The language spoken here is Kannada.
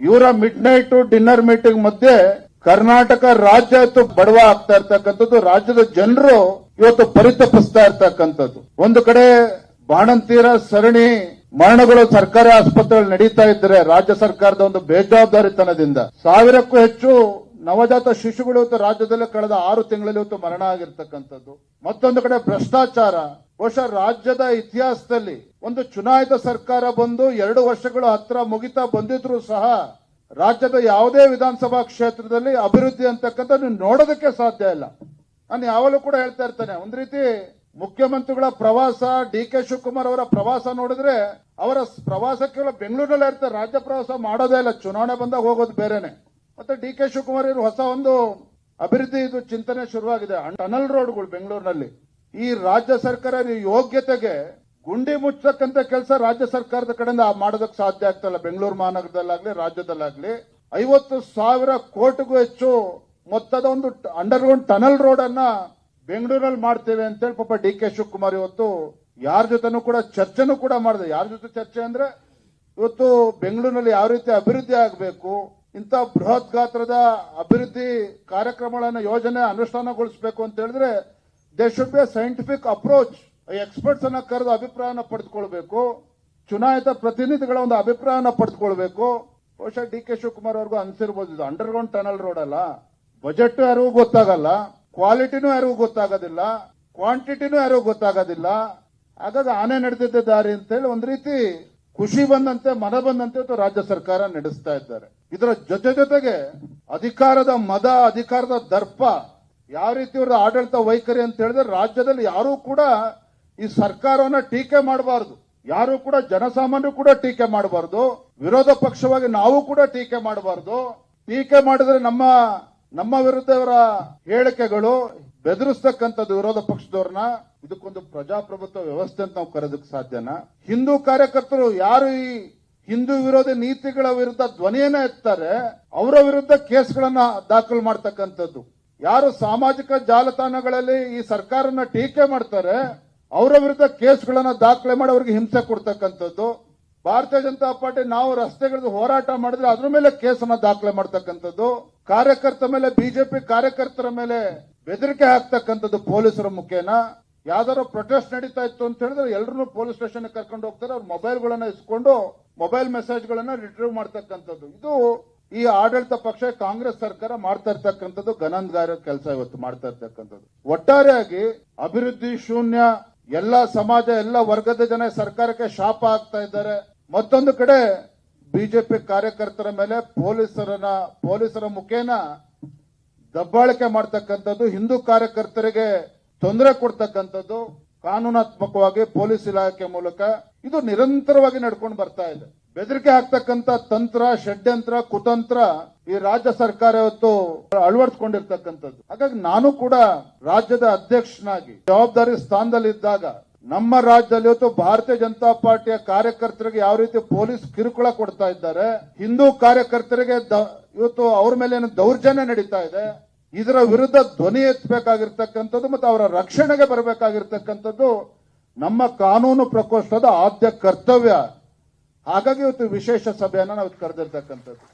ಇವರ ಮಿಡ್ ನೈಟ್ ಡಿನ್ನರ್ ಮೀಟಿಂಗ್ ಮಧ್ಯೆ ಕರ್ನಾಟಕ ರಾಜ್ಯ ಇವತ್ತು ಬಡವ ಆಗ್ತಾ ಇರ್ತಕ್ಕಂಥದ್ದು. ರಾಜ್ಯದ ಜನರು ಇವತ್ತು ಪರಿತಪಿಸ್ತಾ ಇರ್ತಕ್ಕಂಥದ್ದು. ಒಂದು ಕಡೆ ಬಾಣಂತೀರ ಸರಣಿ ಮರಣಗಳು ಸರ್ಕಾರಿ ಆಸ್ಪತ್ರೆಗಳು ನಡೀತಾ ಇದ್ರೆ ರಾಜ್ಯ ಸರ್ಕಾರದ ಒಂದು ಬೇಜವಾಬ್ದಾರಿತನದಿಂದ ಸಾವಿರಕ್ಕೂ ಹೆಚ್ಚು ನವಜಾತ ಶಿಶುಗಳು ಇವತ್ತು ರಾಜ್ಯದಲ್ಲಿ ಕಳೆದ ಆರು ತಿಂಗಳಲ್ಲಿ ಇವತ್ತು ಮರಣ ಆಗಿರ್ತಕ್ಕಂಥದ್ದು. ಮತ್ತೊಂದು ಕಡೆ ಭ್ರಷ್ಟಾಚಾರ. ಬಹುಶಃ ರಾಜ್ಯದ ಇತಿಹಾಸದಲ್ಲಿ ಒಂದು ಚುನಾಯಿತ ಸರ್ಕಾರ ಬಂದು ಎರಡು ವರ್ಷಗಳು ಹತ್ರ ಮುಗಿತಾ ಬಂದಿದ್ರು ಸಹ ರಾಜ್ಯದ ಯಾವುದೇ ವಿಧಾನಸಭಾ ಕ್ಷೇತ್ರದಲ್ಲಿ ಅಭಿವೃದ್ಧಿ ಅಂತಕ್ಕಂಥ ನೀವು ನೋಡೋದಕ್ಕೆ ಸಾಧ್ಯ ಇಲ್ಲ. ನಾನು ಯಾವಾಗಲೂ ಕೂಡ ಹೇಳ್ತಾ ಇರ್ತೇನೆ, ಒಂದ್ ರೀತಿ ಮುಖ್ಯಮಂತ್ರಿಗಳ ಪ್ರವಾಸ, ಡಿ ಕೆ ಶಿವಕುಮಾರ್ ಅವರ ಪ್ರವಾಸ ನೋಡಿದ್ರೆ ಅವರ ಪ್ರವಾಸ ಪ್ರವಾಸಕ್ಕೆ ಬೆಂಗಳೂರಿನಲ್ಲೇ ಇರ್ತಾರೆ ರಾಜ್ಯ ಪ್ರವಾಸ ಮಾಡೋದೇ ಇಲ್ಲ, ಚುನಾವಣೆ ಬಂದಾಗ ಹೋಗೋದು ಬೇರೆನೆ. ಮತ್ತೆ ಡಿ ಕೆ ಶಿವಕುಮಾರ್ ಇವರು ಹೊಸ ಒಂದು ಅಭಿವೃದ್ಧಿ ಇದು ಚಿಂತನೆ ಶುರುವಾಗಿದೆ, ಟನಲ್ ರೋಡ್ಗಳು ಬೆಂಗಳೂರಿನಲ್ಲಿ. ಈ ರಾಜ್ಯ ಸರ್ಕಾರ ಯೋಗ್ಯತೆಗೆ ಗುಂಡಿ ಮುಚ್ಚತಕ್ಕಂತ ಕೆಲಸ ರಾಜ್ಯ ಸರ್ಕಾರದ ಕಡೆಯಿಂದ ಮಾಡೋದಕ್ಕೆ ಸಾಧ್ಯ ಆಗ್ತಲ್ಲ ಬೆಂಗಳೂರು ಮಹಾನಗರದಲ್ಲಾಗ್ಲಿ, ರಾಜ್ಯದಲ್ಲಾಗ್ಲಿ. ಐವತ್ತು ಸಾವಿರ ಕೋಟಿಗೂ ಹೆಚ್ಚು ಮೊತ್ತದ ಒಂದು ಅಂಡರ್ಗ್ರೌಂಡ್ ಟನಲ್ ರೋಡ್ ಅನ್ನ ಬೆಂಗಳೂರಲ್ಲಿ ಮಾಡ್ತೇವೆ ಅಂತೇಳಿ ಪಾಪ ಡಿ ಕೆ ಶಿವಕುಮಾರ್ ಇವತ್ತು ಯಾರ ಜೊತೆನೂ ಕೂಡ ಚರ್ಚೆನೂ ಕೂಡ ಮಾಡಿದೆ. ಯಾರ ಜೊತೆ ಚರ್ಚೆ ಅಂದ್ರೆ ಇವತ್ತು ಬೆಂಗಳೂರಿನಲ್ಲಿ ಯಾವ ರೀತಿ ಅಭಿವೃದ್ಧಿ ಆಗಬೇಕು, ಇಂಥ ಬೃಹತ್ ಗಾತ್ರದ ಅಭಿವೃದ್ಧಿ ಕಾರ್ಯಕ್ರಮಗಳನ್ನ ಯೋಜನೆ ಅನುಷ್ಠಾನಗೊಳಿಸಬೇಕು ಅಂತ ಹೇಳಿದ್ರೆ they should be scientific approach experts ಅನ್ನ ಕರೆದು ಅಭಿಪ್ರಾಯನ ಪಡೆದುಕೊಳ್ಬೇಕು. ಚುನಾಯಿತ ಪ್ರತಿನಿಧಿಗಳ ಒಂದು ಅಭಿಪ್ರಾಯನ ಪಡೆದುಕೊಳ್ಬೇಕು. ಬಹುಶಃ ಡಿ ಕೆ ಶಿವಕುಮಾರ್ ಅವ್ರಿಗೂ ಅನ್ಸಿರ್ಬೋದು. ಇದು ಅಂಡರ್ಗ್ರೌಂಡ್ ಟನಲ್ ರೋಡ್ ಅಲ್ಲ. ಬಜೆಟ್ ಯಾರಿಗೂ ಗೊತ್ತಾಗಲ್ಲ. ಕ್ವಾಲಿಟಿನೂ ಯಾರಿಗೂ ಗೊತ್ತಾಗೋದಿಲ್ಲ. ಕ್ವಾಂಟಿಟಿನೂ ಯಾರಿಗೂ ಗೊತ್ತಾಗೋದಿಲ್ಲ. ಹಾಗಾಗಿ ಆನೆ ನಡೆದಿದ್ದ ದಾರಿ ಅಂತ ಹೇಳಿ ಒಂದ್ ರೀತಿ ಖುಷಿ ಬಂದಂತೆ, ಮನ ಬಂದಂತೆ ರಾಜ್ಯ ಸರ್ಕಾರ ನಡೆಸ್ತಾ ಇದ್ದಾರೆ. ಇದರ ಜೊತೆ ಜೊತೆಗೆ ಅಧಿಕಾರದ ಮದ, ಅಧಿಕಾರದ ದರ್ಪ ಯಾವ ರೀತಿ ಇವ್ರದ್ದು ಆಡಳಿತ ವೈಖರಿ ಅಂತ ಹೇಳಿದ್ರೆ ರಾಜ್ಯದಲ್ಲಿ ಯಾರೂ ಕೂಡ ಈ ಸರ್ಕಾರವನ್ನ ಟೀಕೆ ಮಾಡಬಾರದು. ಯಾರು ಕೂಡ ಜನಸಾಮಾನ್ಯರು ಕೂಡ ಟೀಕೆ ಮಾಡಬಾರದು. ವಿರೋಧ ಪಕ್ಷವಾಗಿ ನಾವು ಕೂಡ ಟೀಕೆ ಮಾಡಬಾರದು. ಟೀಕೆ ಮಾಡಿದ್ರೆ ನಮ್ಮ ನಮ್ಮ ವಿರುದ್ಧ ಇವರ ಹೇಳಿಕೆಗಳು ಬೆದರಿಸ್ತಕ್ಕಂಥದ್ದು ವಿರೋಧ ಪಕ್ಷದವ್ರನ್ನ. ಇದಕ್ಕೊಂದು ಪ್ರಜಾಪ್ರಭುತ್ವ ವ್ಯವಸ್ಥೆ ಅಂತ ನಾವು ಕರೆದಕ್ಕೆ ಸಾಧ್ಯನಾ? ಹಿಂದೂ ಕಾರ್ಯಕರ್ತರು ಯಾರು ಈ ಹಿಂದೂ ವಿರೋಧಿ ನೀತಿಗಳ ವಿರುದ್ಧ ಧ್ವನಿಯನ್ನ ಎತ್ತಾರೆ, ಅವರ ವಿರುದ್ಧ ಕೇಸ್ಗಳನ್ನ ದಾಖಲು ಮಾಡ್ತಕ್ಕಂಥದ್ದು. ಯಾರು ಸಾಮಾಜಿಕ ಜಾಲತಾಣಗಳಲ್ಲಿ ಈ ಸರ್ಕಾರನ ಟೀಕೆ ಮಾಡ್ತಾರೆ, ಅವರ ವಿರುದ್ಧ ಕೇಸ್ಗಳನ್ನ ದಾಖಲೆ ಮಾಡಿ ಅವರಿಗೆ ಹಿಂಸೆ ಕೊಡ್ತಕ್ಕಂಥದ್ದು. ಭಾರತೀಯ ಜನತಾ ಪಾರ್ಟಿ ನಾವು ರಸ್ತೆಗಳಿಗೆ ಹೋರಾಟ ಮಾಡಿದ್ರೆ ಅದ್ರ ಮೇಲೆ ಕೇಸನ್ನ ದಾಖಲೆ ಮಾಡ್ತಕ್ಕಂಥದ್ದು. ಕಾರ್ಯಕರ್ತರ ಮೇಲೆ, ಬಿಜೆಪಿ ಕಾರ್ಯಕರ್ತರ ಮೇಲೆ ಬೆದರಿಕೆ ಹಾಕ್ತಕ್ಕಂಥದ್ದು ಪೊಲೀಸರ ಮುಖೇನ. ಯಾವ್ದಾದ್ರು ಪ್ರೊಟೆಸ್ಟ್ ನಡೀತಾ ಇತ್ತು ಅಂತ ಹೇಳಿದ್ರೆ ಎಲ್ಲರೂ ಪೊಲೀಸ್ ಸ್ಟೇಷನ್ ಕರ್ಕೊಂಡು ಹೋಗ್ತಾರೆ. ಅವ್ರ ಮೊಬೈಲ್ಗಳನ್ನ ಇಸ್ಕೊಂಡು ಮೊಬೈಲ್ ಮೆಸೇಜ್ಗಳನ್ನ ರಿಟ್ರೀವ್ ಮಾಡ್ತಕ್ಕಂಥದ್ದು. ಇದು ಈ ಆಡಳಿತ ಪಕ್ಷ ಕಾಂಗ್ರೆಸ್ ಸರ್ಕಾರ ಮಾಡ್ತಾ ಇರ್ತಕ್ಕಂಥದ್ದು ಘನಂದಗಾರ ಕೆಲಸ ಇವತ್ತು ಮಾಡ್ತಾ ಇರ್ತಕ್ಕಂಥದ್ದು. ಒಟ್ಟಾರೆಯಾಗಿ ಅಭಿವೃದ್ಧಿ ಶೂನ್ಯ, ಎಲ್ಲ ಸಮಾಜ, ಎಲ್ಲ ವರ್ಗದ ಜನ ಸರ್ಕಾರಕ್ಕೆ ಶಾಪ ಆಗ್ತಾ ಇದ್ದಾರೆ. ಮತ್ತೊಂದು ಕಡೆ ಬಿಜೆಪಿ ಕಾರ್ಯಕರ್ತರ ಮೇಲೆ ಪೊಲೀಸರನ್ನ, ಪೊಲೀಸರ ಮುಖೇನ ದಬ್ಬಾಳಿಕೆ ಮಾಡ್ತಕ್ಕಂಥದ್ದು, ಹಿಂದೂ ಕಾರ್ಯಕರ್ತರಿಗೆ ತೊಂದರೆ ಕೊಡ್ತಕ್ಕಂಥದ್ದು ಕಾನೂನಾತ್ಮಕವಾಗಿ ಪೊಲೀಸ್ ಇಲಾಖೆ ಮೂಲಕ. ಇದು ನಿರಂತರವಾಗಿ ನಡ್ಕೊಂಡು ಬರ್ತಾ ಇದೆ. ಬೆದರಿಕೆ ಹಾಕ್ತಕ್ಕಂತ ತಂತ್ರ, ಷಡ್ಯಂತ್ರ, ಕುತಂತ್ರ ಈ ರಾಜ್ಯ ಸರ್ಕಾರ ಇವತ್ತು ಅಳವಡಿಸ್ಕೊಂಡಿರ್ತಕ್ಕಂಥದ್ದು. ಹಾಗಾಗಿ ನಾನು ಕೂಡ ರಾಜ್ಯದ ಅಧ್ಯಕ್ಷನಾಗಿ, ಜವಾಬ್ದಾರಿ ಸ್ಥಾನದಲ್ಲಿದ್ದಾಗ ನಮ್ಮ ರಾಜ್ಯದಲ್ಲಿ ಇವತ್ತು ಭಾರತೀಯ ಜನತಾ ಪಾರ್ಟಿಯ ಕಾರ್ಯಕರ್ತರಿಗೆ ಯಾವ ರೀತಿ ಪೊಲೀಸ್ ಕಿರುಕುಳ ಕೊಡ್ತಾ ಇದ್ದಾರೆ, ಹಿಂದೂ ಕಾರ್ಯಕರ್ತರಿಗೆ ಇವತ್ತು ಅವ್ರ ಮೇಲೆ ದೌರ್ಜನ್ಯ ನಡೀತಾ ಇದೆ, ಇದರ ವಿರುದ್ಧ ಧ್ವನಿ ಎತ್ತಬೇಕಾಗಿರ್ತಕ್ಕಂಥದ್ದು ಮತ್ತು ಅವರ ರಕ್ಷಣೆಗೆ ಬರಬೇಕಾಗಿರ್ತಕ್ಕಂಥದ್ದು ನಮ್ಮ ಕಾನೂನು ಪ್ರಕೋಷ್ಠದ ಆದ್ಯ ಕರ್ತವ್ಯ. ಹಾಗಾಗಿ ಇವತ್ತು ವಿಶೇಷ ಸಭೆಯನ್ನು ನಾವು ಕರೆದಿರ್ತಕ್ಕಂಥದ್ದು.